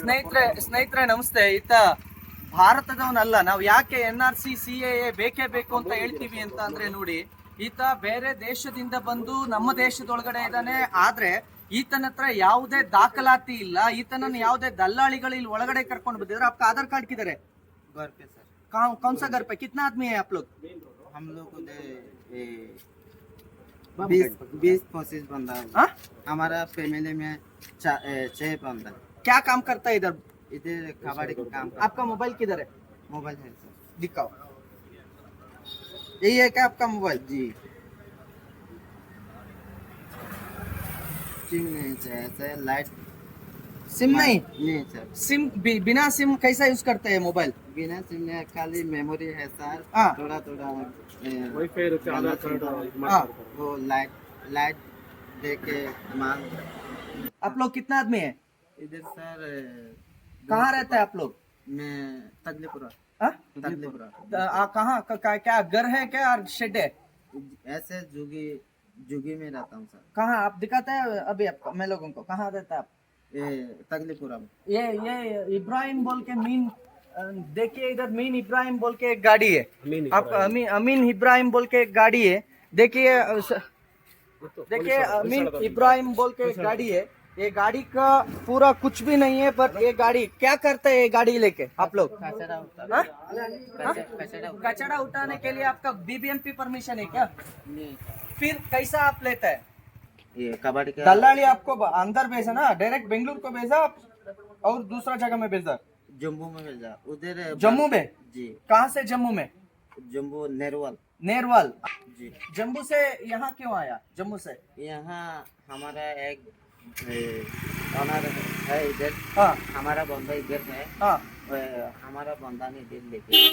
ಸ್ನೇಹಿತರೆ ಸ್ನೇಹಿತರೆ ನಮಸ್ತೆ ಈತ ಭಾರತದವನಲ್ಲ ನಾವು ಯಾಕೆ N R C C A ಬೇಕೇ ಬೇಕು ಅಂತ ಹೇಳ್ತೀವಿ ಅಂತ ಅಂದ್ರೆ ನೋಡಿ ಈತ ಬೇರೆ ದೇಶದಿಂದ ಬಂದು ನಮ್ಮ ದೇಶದೊಳಗಡೆ ಇದ್ದಾನೆ ಆದ್ರೆ ಈತನ ಹತ್ರ ಯಾವುದೇ ದಾಖಲಾತಿ ಇಲ್ಲ ಈತನನ್ನ ಯಾವುದೇ ದಲ್ಲಾಳಿಗಳು ಇಲ್ಲಿ ಒಳಗಡೆ ಕರ್ಕೊಂಡು ಬಂದಿದ್ರೆ आपका आधार कार्ड किधर है घर पे सर कौन कौन सा घर पे कितना आदमी है आप लोग हम लोग उधर ए, बीस बीस पच्चीस बंदा है। हाँ? हमारा फैमिली में चा- ए, छह बंदा क्या काम करता है इधर? इधर खबर का काम आपका मोबाइल किधर है? मोबाइल है सर। दिखाओ। यही है क्या आपका मोबाइल? जी। सिम नहीं चाहिए लाइट सिम नहीं? नहीं सर। सिम बिना सिम कैसा यूज़ करते हैं मोबाइल? बिना सिम में खाली मेमोरी है सर। हाँ। थोड़ा थोड़ा हाँ। वो लाइट लाइट दे के आप लोग कितना आदमी है? इधर सर कहाँ रहता है आप लोग? मैं तकलीपुरा। हाँ? कहाँ क्या घर है क्या और शेड है? ऐसे जुगी जुगी में रहता हूँ सर। कहाँ आप दिखाते हैं अभी आपको मैं लोगों को कहाँ रहता है आप? ये तकलीपुरा में। ये ये इब्राहिम बोल के मीन देखिए इधर मीन इब्राहिम बोल के एक गाड़ी है। अमीन आप अमीन अमीन इब्राहिम बोल के एक गाड़ी है। देखिए अ, देखिए अमीन इब्राहिम बोल के एक गाड़ी है। ये गाड़ी का पूरा कुछ भी नहीं है पर ये गाड़ी क्या करते हैं ये गाड़ी लेके? आप लोग? कचरा उठा हाँ? कचरा उठाने के लिए आपका बीबीएमपी परमिशन है क्या? नहीं। फिर कैसा आप लेते हैं? ये कबाड़ी दलाली आपको अंदर भेजा ना? डायरेक्ट बेंगलुरु को भेजा आप? और दूसरा जगह में भेजा? जम्मू में भेजा। उधर जम्मू में? जी। कहाँ से जम्मू में? जम्मू नेरवाल। नेरवाल। जी। जम्मू से यहाँ क्यों आया? जम्मू से। यहाँ हमारा एक ऑनर है इधर हाँ हमारा बंदा इधर है हाँ ए, हमारा बंदा ने इधर लेके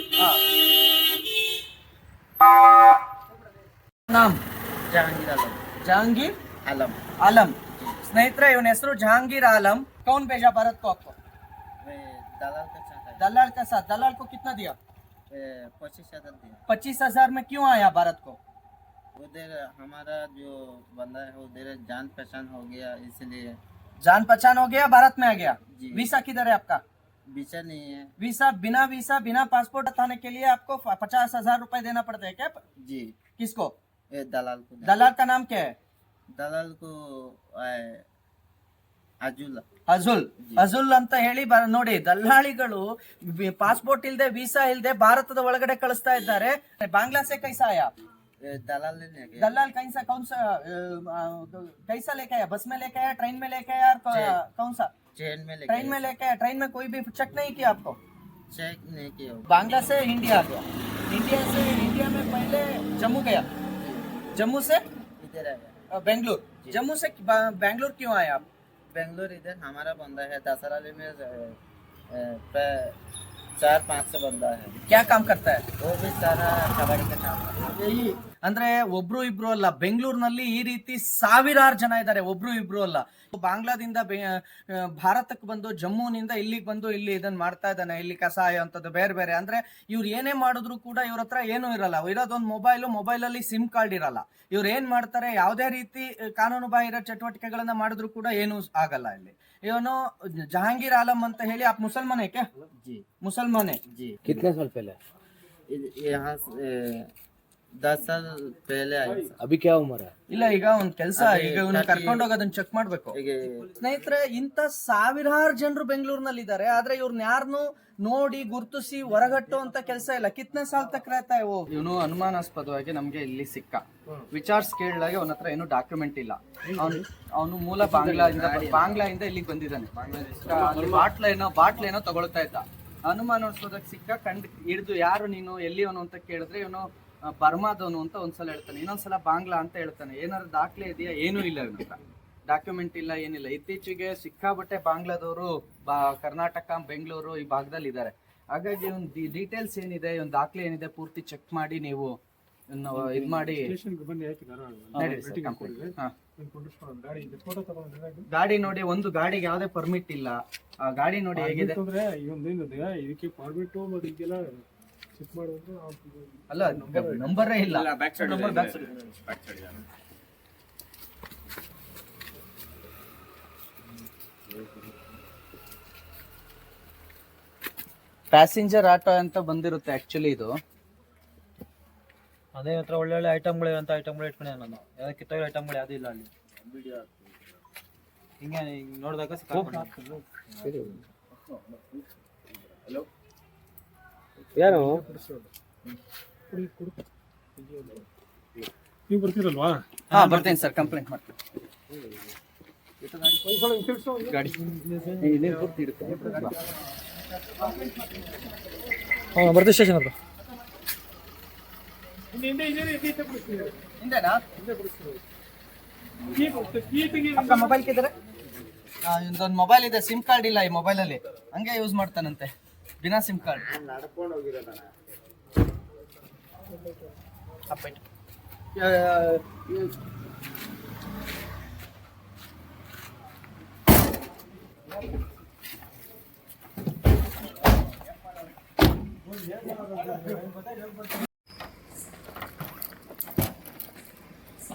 हाँ नाम जहांगीर आलम जहांगीर आलम आलम ಸ್ನೇಹಿತರೆ ಇವನ ಹೆಸರು ಜಹಾಂಗೀರ್ आलम कौन भेजा भारत को आपको वे दलाल का चाहता दलाल के साथ दलाल को कितना दिया है पच्चीस हजार दिया पच्चीस हजार में क्यों आया भारत को उधर हमारा जो बंदा है उधर जान पहचान हो गया इसलिए जान पहचान हो गया भारत में आ गया जी। वीसा किधर है आपका बिचा नहीं है वीसा बिना वीसा बिना पासपोर्ट हटाने के लिए आपको पचास हजार रुपए देना पड़ता है क्या जी किसको ये दलाल को दलाल का नाम क्या है दलाल को ए, अजुल ಅಜುಲ್ ಅಜುಲ್ ಅಂತ ಹೇಳಿ ಬ- ನೋಡಿ ದಲ್ಲಾಳಿಗಳು ಪಾಸ್ಪೋರ್ಟ್ ಇಲ್ದೆ ವೀಸಾ ಇಲ್ದೆ ಭಾರತದ ಒಳಗಡೆ ಕಳಿಸ್ತಾ ಇದ್ದಾರೆ ಬಾಂಗ್ಲಾ ಸೆ ಕೈಸಾ ಆಯಾ ये दलाल ने गया। दलाल कौन सा अ, अ, कैसा लेके आया? बस में लेके आया ट्रेन में लेके आया और कौन सा? ट्रेन में लेके ट्रेन में लेके आया। ट्रेन में कोई भी चेक नहीं किया आपको? चेक नहीं किया बांग्ला से इंडिया आ गया। इंडिया से इंडिया में पहले जम्मू गया। जम्मू से? इधर आया बेंगलुरु। जम्मू से बेंगलुरु क्यों आए आप? बेंगलोर इधर हमारा बंदा है दसराली में चार पाँच सौ बंदा है क्या काम करता है वो भी सारा कबाड़ी का काम करता है। ಅಂದ್ರೆ ಒಬ್ರು ಇಬ್ರು ಅಲ್ಲ ಬೆಂಗಳೂರಿನಲ್ಲಿ ಈ ರೀತಿ ಸಾವಿರಾರು ಜನ ಇದ್ದಾರೆ ಒಬ್ರು ಇಬ್ರು ಅಲ್ಲ ಬಾಂಗ್ಲಾದಿಂದ ಬೆ- ಆ, ಭಾರತಕ್ಕೆ ಬಂದು ಜಮ್ಮುನಿಂದ ಇಲ್ಲಿಗೆ ಬಂದು ಇಲ್ಲಿ ಇದನ್ನ ಮಾಡ್ತಾ ಇದ್ದಾನೆ ಇಲ್ಲಿ ಕಸಾಯ ಅಂತದ್ದು ಬೇರೆ ಬೇರೆ ಅಂದ್ರೆ ಇವ್ರು ಏನೇ ಮಾಡಿದ್ರು ಕೂಡ ಇವ್ರ ಹತ್ರ ಏನೂ ಇರಲ್ಲ ಇರೋದೊಂದು ಮೊಬೈಲ್ ಮೊಬೈಲ್ ಅಲ್ಲಿ ಸಿಮ್ ಕಾರ್ಡ್ ಇರಲ್ಲ ಇವ್ರು ಏನ್ ಮಾಡ್ತಾರೆ ಯಾವುದೇ ರೀತಿ ಆ, ಕಾನೂನು ಬಾಹಿರ ಚಟುವಟಿಕೆಗಳನ್ನ ಮಾಡಿದ್ರು ಕೂಡ ಏನೂ ಆಗಲ್ಲ ಇಲ್ಲಿ ಇವನು ಜಹಾಂಗೀರ್ ಆಲಂ ಅಂತ ಹೇಳಿ ಆ ಮುಸಲ್ಮಾನ್ ಏಕೆ जी ಮುಸಲ್ಮಾನೆ जी कितने साल पहले इध- यहाँ से, ए, दस साल पहले आया सर। अभी क्या उम्र है ಇಲ್ಲ ಈಗ ಒಂದ್ ಕೆಲಸ ಈಗ ಇವ್ನ ಕರ್ಕೊಂಡೋಗಿ ಅದನ್ನ ಚೆಕ್ ಮಾಡ್ಬೇಕು ये ಸ್ನೇಹಿತರೆ ಇಂಥ ಸಾವಿರಾರು ಜನರು ಬೆಂಗಳೂರಿನಲ್ಲಿ ಇದ್ದಾರೆ ಆದ್ರೆ ಇವ್ರನ್ನ ಯಾರನ್ನು ನೋಡಿ ಗುರುತಿಸಿ ಹೊರಗಟ್ಟು ಅಂತ ಕೆಲಸ ಇಲ್ಲ ಕಿತ್ನೆ ಸಾಲ್ ತಕ್ रहता है वो ಇವನು ಅನುಮಾನಾಸ್ಪದವಾಗಿ ನಮ್ಗೆ ಇಲ್ಲಿ ಸಿಕ್ಕ ವಿಚಾರ್ಸ್ ಕೇಳಿದಾಗ ಅವನ ಹತ್ರ ಏನು ಡಾಕ್ಯುಮೆಂಟ್ ಇಲ್ಲ ಅವನು ಅವನು ಮೂಲ ಬಾಂಗ್ಲಾದಿಂದ ಬಾಂಗ್ಲಾದಿಂದ ಇಲ್ಲಿಗೆ ಬಂದಿದ್ದಾನೆ ಅಲ್ಲಿ ಬಾಟ್ಲ ಏನೋ ಬಾಟ್ಲ್ ಏನೋ ತಗೊಳ್ತಾ ಇದ್ದ ಅನುಮಾನಾಸ್ಪದಕ್ಕೆ ಸಿಕ್ಕ ಕಂಡ್ ಹಿಡಿದು ಯಾರು ನೀನು ಎಲ್ಲಿಯವನು ಅಂತ ಕೇಳಿದ್ರೆ ಇವನು ಬರ್ಮಾದವನು ಅಂತ ಒಂದ್ಸಲ ಹೇಳ್ತಾನೆ. ಇನ್ನೊಂದ್ಸಲ ಬಾಂಗ್ಲಾ ಅಂತ ಹೇಳ್ತಾನೆ. ಏನಾದ್ರು ದಾಖಲೆ ಇದೆಯಾ? ಏನೂ ಇಲ್ಲ ಇವನ ಡಾಕ್ಯುಮೆಂಟ್ ಇಲ್ಲ ಏನಿಲ್ಲ. ಇತ್ತೀಚೆಗೆ ಸಿಕ್ಕಾಬಟ್ಟೆ ಬಾಂಗ್ಲಾದವರು ಬಾ ಕರ್ನಾಟಕ ಬೆಂಗಳೂರು ಈ ಭಾಗದಲ್ಲಿ ಇದ್ದಾರೆ ಹಾಗಾಗಿ ಒಂದು ಡೀಟೇಲ್ಸ್ ಏನಿದೆ ಒಂದು ದಾಖಲೆ ಏನಿದೆ ಪೂರ್ತಿ ಚೆಕ್ ಮಾಡಿ ನೀವು ಇದು ಮಾಡಿ. ಗಾಡಿ ನೋಡಿ ಒಂದು ಗಾಡಿಗೆ ಯಾವ್ದೇ ಪರ್ಮಿಟ್ ಇಲ್ಲ. ಆ ಗಾಡಿ ನೋಡಿ ಹೇಗಿದೆ? ಅಲ್ಲ ನಂಬರೇ ಇಲ್ಲ. Number back side passenger auto ಅಂತ ಬಂದಿರುತ್ತೆ ಆಕ್ಚುಲಿ ಇದು. ಅದೇ ಹತ್ರ ಒಳ್ಳೆ ಒಳ್ಳೆ ಐಟಮ್ಗಳು ಅಂತ ಐಟಮ್ಗಳು ಇಟ್ಕೊಂಡೆ ನಾನು. ಯಾವ್ದು ಕಿತ್ತೋಗಿರೋ ಐಟಮ್ಗಳು ಯಾವ್ದು ಇಲ್ಲ ಅಲ್ಲಿ. ಹಿಂಗೆ ಹಿಂಗೆ ನೋಡಿದಾಗ ಸಿಕ್ಕಾಕೊಂಡೆ. ಯಾರು? ನೀವು ಬರ್ತೀರಲ್ವಾ? ಹಾ ಬರ್ತೀನಿ ಸರ್ ಕಂಪ್ಲೇಂಟ್ ಮಾಡ್ತೀನಿ. ಹಾಂ ಬರ್ತೀವಿ ಸ್ಟೇಷನ್ ಹತ್ರ. ಮೊಬೈಲ್ ಕಿದ್ರೆ? ಇದೊಂದು ಮೊಬೈಲ್ ಇದೆ ಸಿಮ್ ಕಾರ್ಡ್ ಇಲ್ಲ ಈ ಮೊಬೈಲ್ ಅಲ್ಲಿ. ಹಂಗೆ ಯೂಸ್ ಮಾಡ್ತಾನಂತೆ. ಬಿನಾ ಸಿಮ್ ಕಾರ್ಡ್.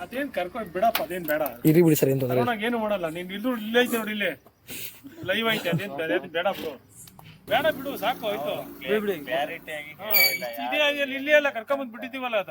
ಅದೇನ್ ಕರ್ಕೊಂಡ್ ಬಿಡಪ್ಪ ಅದೇನ್ ಬೇಡ. ಇರಿ ಬಿಡಿ ಸರ್ ಏನು ಕರೋನಾಗ ಏನು ಮಾಡಲ್ಲ ನೀನ್ ಇಲ್ಲೂ ಇಲ್ಲ ಐತೆ ನೋಡಿ ಇಲ್ಲೇ. ಲೈವ್ ಐತೆ ಅದೇನ್ ಬೇಡ ಅದೇನ್ ಬೇಡ ಬಿಡು ಸಾಕು ಆಯ್ತು. ಇಲ್ಲಿ- ಇಲ್ಲೇ ಎಲ್ಲ ಕರ್ಕೊಂಡ್ ಬಂದ್ ಬಿಟ್ಟಿದೀವಲ್ಲ ಅದು.